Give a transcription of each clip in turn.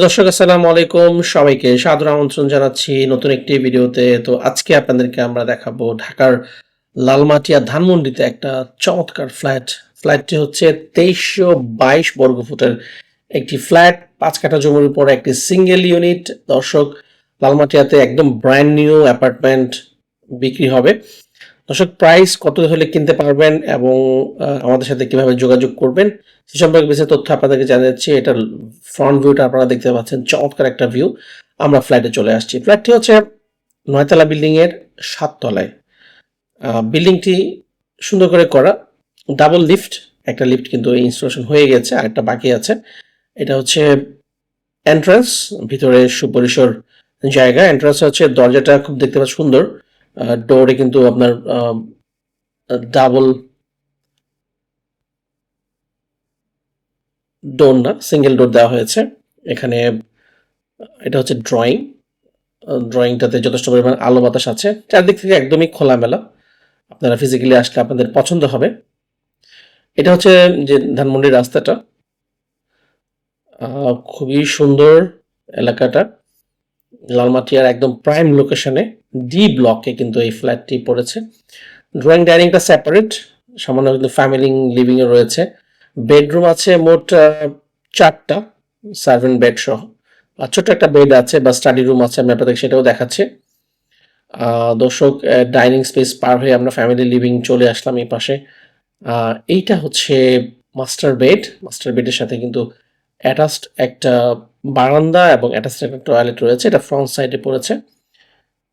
দর্শক, আসসালামু আলাইকুম। সবাইকে সাদর আমন্ত্রণ জানাচ্ছি নতুন একটি ভিডিওতে। তো আজকে আপনাদেরকে আমরা দেখাবো ঢাকার লালমাটিয়া ধানমন্ডিতে একটা চমৎকার ফ্ল্যাট। ফ্ল্যাটটি হচ্ছে তেইশশো বাইশ বর্গ ফুটের একটি ফ্ল্যাট, পাঁচ কাঠা জমির উপর একটি সিঙ্গেল ইউনিট। দর্শক, লালমাটিয়াতে একদম ব্র্যান্ড নিউ অ্যাপার্টমেন্ট বিক্রি হবে। দর্শক প্রাইস কত হলে কিনতে পারবেন এবং আমাদের সাথে কীভাবে যোগাযোগ করবেন, সে সম্পর্কে বিশেষ তথ্য আপনাদেরকে জানাচ্ছি এটার ফ্রন্ট ভিউটা আপনারা দেখতে পাচ্ছেন, চমৎকার একটা ভিউ আমরা ফ্ল্যাটে চলে আসছি। ফ্ল্যাটটি হচ্ছে নয়তলা বিল্ডিং এর সাততলায়। বিল্ডিংটি সুন্দর করে করা ডাবল লিফট একটা লিফট কিন্তু ইনস্টলেশন হয়ে গেছে আর একটা বাকি আছে। এটা হচ্ছে এন্ট্রান্স ভিতরে সুপরিসর জায়গা। এন্ট্রান্স হচ্ছে দরজাটা খুব দেখতে পাচ্ছ সুন্দর। ডোরে কিন্তু আপনার ডাবল ডোর না সিঙ্গেল ডোর দেওয়া হয়েছে। এখানে, এটা হচ্ছে ড্রয়িং ড্রয়িংটাতে যথেষ্ট পরিমাণ আলো বাতাস আছে। চারদিক থেকে একদমই খোলামেলা। আপনারা ফিজিক্যালি আসলে আপনাদের পছন্দ হবে। এটা হচ্ছে যে ধানমন্ডির রাস্তাটা। খুবই সুন্দর এলাকাটা। লালমাটিয়ার একদম প্রাইম লোকেশনে ডি ব্লকে কিন্তু এই ফ্ল্যাটটি পড়েছে। ড্রয়িং ডাইনিংটা সেপারেট সামান্য কিন্তু ফ্যামিলি লিভিংয়ে রয়েছে। বেডরুম আছে মোট চারটা সার্ভেন্ট বেড সহ। আর ছোট্ট একটা বেড আছে বা স্টাডি রুম আছে, আমি আপনাদের সেটাও দেখাচ্ছি। দর্শক ডাইনিং স্পেস পার হয়ে আমরা ফ্যামিলি লিভিং চলে আসলাম এই পাশে। এইটা হচ্ছে মাস্টার বেড মাস্টার বেডের সাথে কিন্তু অ্যাটাচড একটা বারান্দা এবং অ্যাটাচড একটা টয়লেট রয়েছে। এটা ফ্রন্ট সাইডে পড়েছে।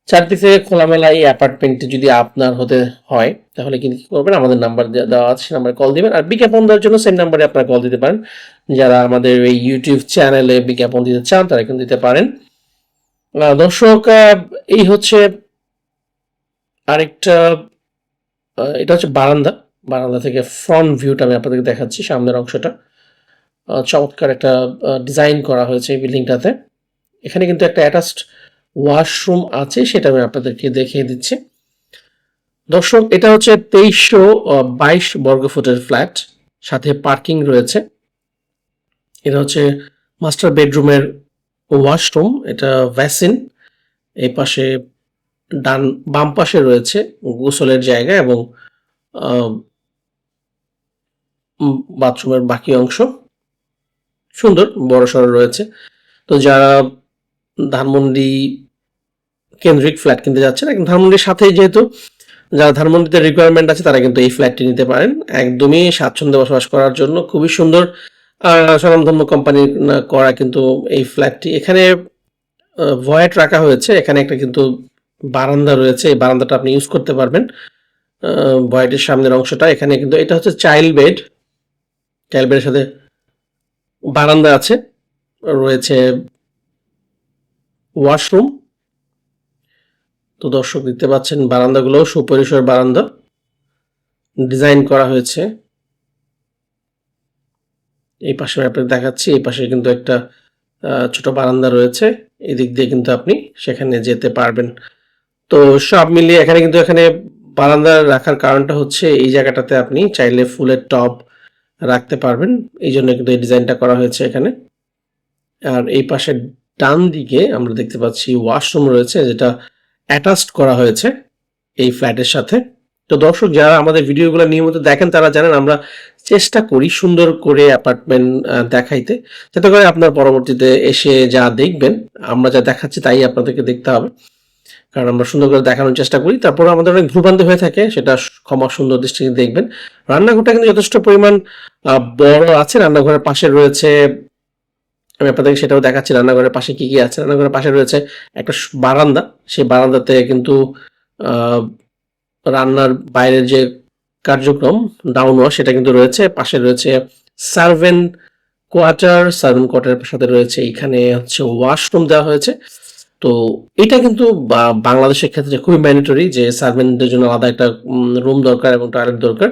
চারদিক খোলামেলা এই অ্যাপার্টমেন্টটি যদি আপনার হতে হয়, তাহলে কিন্তু কি করবেন? আমাদের নাম্বার দেওয়া আছে, সেই নাম্বারে কল দিবেন। আর বিজ্ঞাপন দেওয়ার জন্য সেম নাম্বারে আপনারা কল দিতে পারেন। যারা আমাদের এই ইউটিউব চ্যানেলে বিজ্ঞাপন দিতে চান, তারা কিন্তু দিতে পারেন। দর্শক এই হচ্ছে আরেকটা এটা হচ্ছে বারান্দা। বারান্দা থেকে ফ্রন্ট ভিউটা আমি আপনাদেরকে দেখাচ্ছি, সামনের অংশটা। চমৎকার একটা ডিজাইন করা হয়েছে এই বিল্ডিংটাতে এখানে কিন্তু একটা অ্যাটাচড ওয়াশরুম আছে, সেটা আমি আপনাদেরকে দেখিয়ে দিচ্ছি। দর্শক, এটা হচ্ছে তেইশশো বাইশ বর্গ ফুটের ফ্ল্যাট, সাথে পার্কিং রয়েছে। এটা হচ্ছে মাস্টার বেডরুমের ওয়াশরুম, এটা ভ্যাসিন। এই পাশে ডান, বাম পাশে রয়েছে গোসলের জায়গা এবং বাথরুমের বাকি অংশ। সুন্দর বড় সড়ো রয়েছে। তো যারা ধানমন্ডি কেন্দ্রিক ফ্ল্যাট কিনতে যাচ্ছেন একদম ধানমন্ডির সাথে যেহেতু যারা ধানমন্ডিতে রিকোয়ারমেন্ট আছে, তারা কিন্তু এই ফ্ল্যাটটি নিতে পারেন। একদমই স্বাচ্ছন্দ্যে বসবাস করার জন্য খুবই সুন্দর স্বনামধন্য কোম্পানির করা কিন্তু এই ফ্ল্যাটটি এখানে ভয়েট রাখা হয়েছে। এখানে একটা কিন্তু বারান্দা রয়েছে। এই বারান্দাটা আপনি ইউজ করতে পারবেন। ভয়েটের সামনের অংশটা। এখানে কিন্তু এটা হচ্ছে চাইল্ড বেড চাইল্ড বেডের সাথে বারান্দা আছে। রয়েছে ওয়াশরুম। তো দর্শক দেখতে পাচ্ছেন, বারান্দাগুলো, সুপরিসর বারান্দা। ডিজাইন করা হয়েছে। এই পাশে আপনাদের দেখাচ্ছি, এই পাশে কিন্তু একটা ছোট বারান্দা রয়েছে। এদিক দিয়ে কিন্তু আপনি সেখানে যেতে পারবেন। তো সব মিলিয়ে এখানে কিন্তু এখানে বারান্দা রাখার কারণটা হচ্ছে, এই জায়গাটাতে আপনি চাইলে ফুলের টব রাখতে পারবেন। এই জন্য কিন্তু এই ডিজাইনটা করা হয়েছে এখানে। আর এই পাশে ডান দিকে আমরা দেখতে পাচ্ছি ওয়াশরুম রয়েছে, যেটা অ্যাটাচড করা হয়েছে এই ফ্ল্যাটের সাথে। তো দর্শক, যারা আমাদের ভিডিওগুলো নিয়মিত দেখেন, তারা জানেন আমরা চেষ্টা করি সুন্দর করে অ্যাপার্টমেন্ট দেখাইতে। যাতে করে আপনার পরবর্তীতে এসে যা দেখবেন, আমরা যা দেখাচ্ছি তাই আপনাদেরকে দেখতে হবে। কারণ আমরা সুন্দর করে দেখানোর চেষ্টা করি। তারপর আমাদের অনেক ভ্রুভ্রান্তি হয়ে থাকে, সেটা ক্ষমা সুন্দর দৃষ্টিতে দেখবেন। রান্নাঘরটা কিন্তু যথেষ্ট পরিমাণ বড় আছে। রান্নাঘরের পাশে রয়েছে আমি আপনাদেরকে সেটাও দেখাচ্ছি, রান্নাঘরের পাশে কি কি আছে। রান্নাঘরের পাশে রয়েছে একটা বারান্দা। সেই বারান্দাতে কিন্তু রান্নার বাইরের যে কার্যক্রম ডাউন ওয়াশ সেটা কিন্তু রয়েছে। পাশে রয়েছে সার্ভেন্ট কোয়ার্টার সার্ভেন্ট কোয়ার্টারের সাথে রয়েছে এখানে হচ্ছে ওয়াশরুম দেওয়া হয়েছে। তো এটা কিন্তু বাংলাদেশের ক্ষেত্রে খুবই ম্যান্ডেটরি যে সার্ভেন্টদের জন্য আলাদা একটা রুম দরকার এবং টয়লেট দরকার।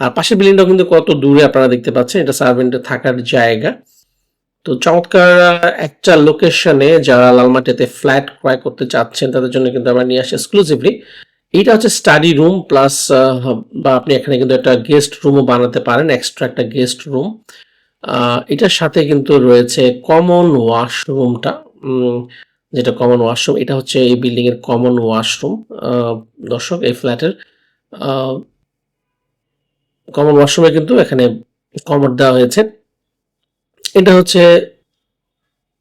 আর পাশের বিল্ডিংটাও কিন্তু কত দূরে আপনারা দেখতে পাচ্ছেন, এটা সার্ভেন্টের থাকার জায়গা। তো চমৎকার একটা লোকেশনে যারা লালমাটিতে ফ্ল্যাট ক্রয় করতে চাচ্ছেন, তাদের জন্য কিন্তু আমরা নিয়ে আসি এক্সক্লুসিভলি এইটা হচ্ছে স্টাডি রুম প্লাস বা আপনি এখানে কিন্তু একটা গেস্ট রুমও বানাতে পারেন এক্সট্রা একটা গেস্ট রুম এটার সাথে কিন্তু রয়েছে কমন ওয়াশরুমটা যেটা কমন ওয়াশরুম এটা হচ্ছে এই বিল্ডিং এর কমন ওয়াশরুম দর্শক, এই ফ্ল্যাটের কমন ওয়াশরুমে কিন্তু এখানে কমোড দেওয়া হয়েছে। এটা হচ্ছে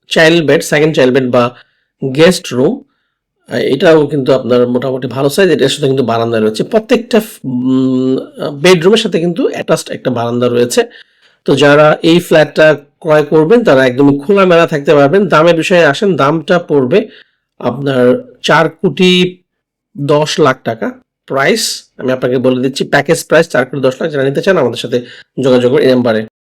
child bed second child bed বা গেস্ট রুম এটাও কিন্তু আপনার মোটামুটি ভালো সাইজ এটার সাথে কিন্তু বারান্দা রয়েছে। প্রত্যেকটা বেডরুমের সাথে কিন্তু অ্যাটাচড একটা বারান্দা রয়েছে। তো যারা এই ফ্ল্যাটটা ক্রয় করবেন, তারা একদমই খোলামেলা থাকতে পারবেন। দামের বিষয়ে আসেন, দামটা পড়বে আপনার চার কোটি দশ লাখ টাকা প্রাইস আমি আপনাকে বলে দিচ্ছি প্যাকেজ প্রাইস চার কোটি দশ লাখ। যারা নিতে চান, আমাদের সাথে যোগাযোগ এই নাম্বারে